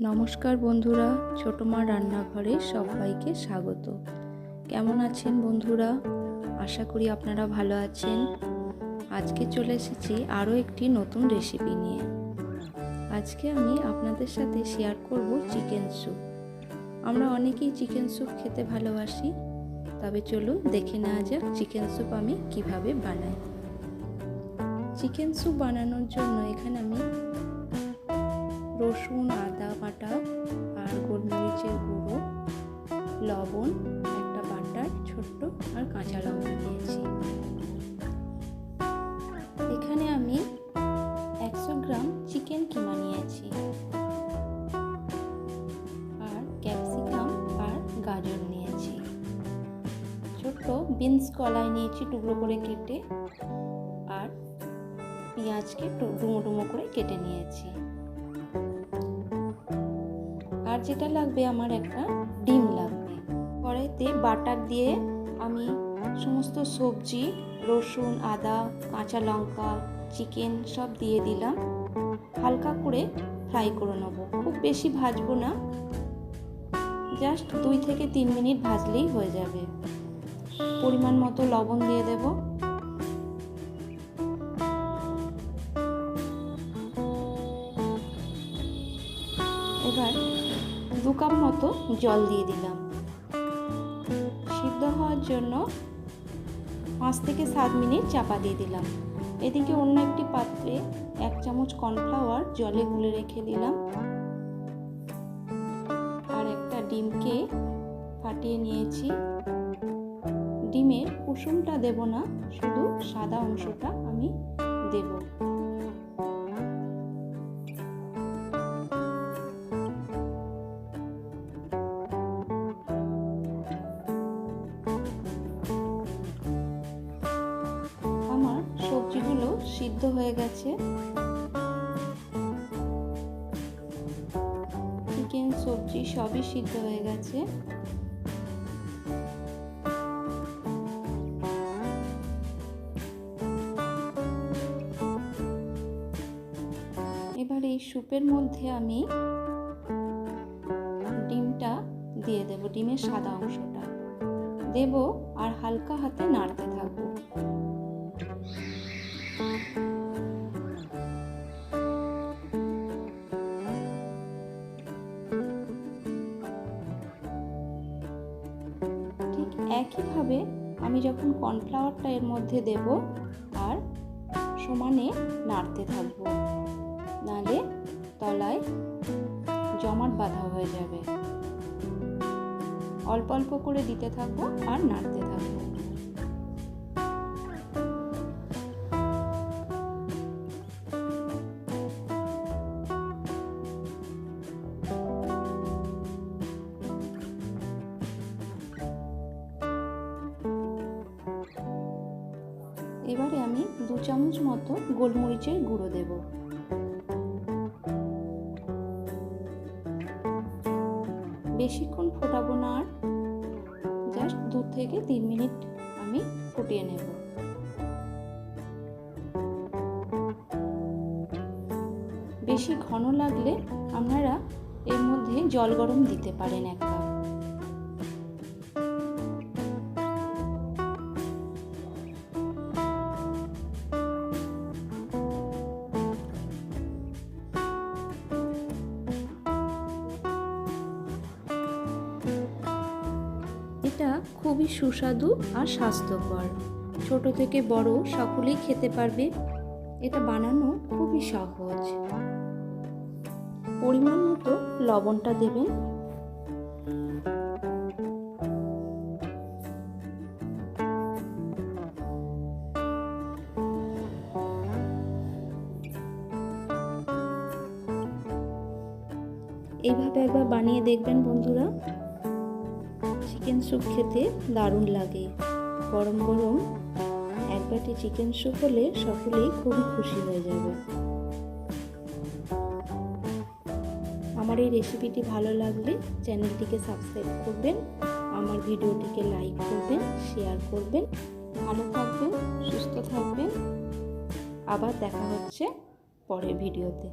নমস্কার বন্ধুরা, ছোটো মা রান্নাঘরে সবাইকে স্বাগত। কেমন আছেন বন্ধুরা? আশা করি আপনারা ভালো আছেন। আজকে চলে এসেছি আরও একটি নতুন রেসিপি নিয়ে। আজকে আমি আপনাদের সাথে শেয়ার করব চিকেন স্যুপ আমরা অনেকেই চিকেন স্যুপ খেতে ভালোবাসি, তবে চলুন দেখে নেওয়া যাক চিকেন স্যুপ আমি কীভাবে বানাই। চিকেন স্যুপ বানানোর জন্য এখানে আমি রসুন, আদা গোলমরিচের গুঁড়ো, লবণ, একটা বাটার, ছোট্ট আর কাঁচা লঙ্কা দিয়েছি। এখানে আমি একশো গ্রাম চিকেন কিমা নিয়েছি আর ক্যাপসিকাম আর গাজর নিয়েছি। ছোট্ট বিনস কলাই নিয়েছি টুকরো করে কেটে আর পেঁয়াজকে ডুমো ডুমো করে কেটে নিয়েছি। আর যেটা লাগবে আমার একটা ডিম লাগবে। কড়াইতে বাটার দিয়ে আমি সমস্ত সবজি, রসুন, আদা, কাঁচা লঙ্কা, চিকেন সব দিয়ে দিলাম। হালকা করে ফ্রাই করে নেব। খুব বেশি ভাজবো না। জাস্ট দুই থেকে তিন মিনিট ভাজলেই হয়ে যাবে। পরিমাণ মতো লবণ দিয়ে দেবো। এবার কাপ মতো জল দিয়ে দিলাম। সিদ্ধ হওয়ার জন্য পাঁচ থেকে সাত মিনিট চাপা দিয়ে দিলাম। এদিকে অন্য একটি পাত্রে এক চামচ কর্নফ্লাওয়ার জলে গুলে রেখে দিলাম। আর একটা ডিমকে ফাটিয়ে নিয়েছি। ডিমের কুসুমটা দেব না, শুধু সাদা অংশটা আমি দেবো। সিদ্ধ হয়ে গেছে। চিকেন, সবজি সবই সিদ্ধ হয়ে গেছে। এবার এই স্যুপের মধ্যে আমি ডিমটা দিয়ে দেব, ডিমের সাদা অংশটা। দেব আর হালকা হাতে নাড়তে থাকব। একইভাবে আমি যখন কর্নফ্লাওয়ারটা এর মধ্যে দেব আর সমানে নাড়তে থাকব, নালে তলায় জমাট বাঁধা হয়ে যাবে। অল্প অল্প করে দিতে থাকব আর নাড়তে থাকব। এবারে আমি দু চামচ মতো গোলমরিচের গুঁড়ো দেব। বেশিক্ষণ ফোটাবো না আর, জাস্ট দু থেকে তিন মিনিট আমি ফুটিয়ে নেব। বেশি ঘন লাগলে আপনারা এর মধ্যে জল গরম দিতে পারেন এক খুবই সুস্বাদু আর স্বাস্থ্যকর। ছোট থেকে বড় সকলেই খেতে পারবে। এটা বানানো খুবই সহজ। পরিমাণ মতো লবণটা দেবেন। এইভাবে একবার বানিয়ে দেখবেন বন্ধুরা। চিকেন স্যুপ খেতে দারুণ লাগে। গরম গরম এক বাটি চিকেন স্যুপ হলে সকলেই খুবই খুশি হয়ে যাবে। আমার এই রেসিপিটি ভালো লাগলে চ্যানেলটিকে সাবস্ক্রাইব করবেন, আমার ভিডিওটিকে লাইক করবেন, শেয়ার করবেন। ভালো থাকবেন, সুস্থ থাকবেন। আবার দেখা হচ্ছে পরের ভিডিওতে।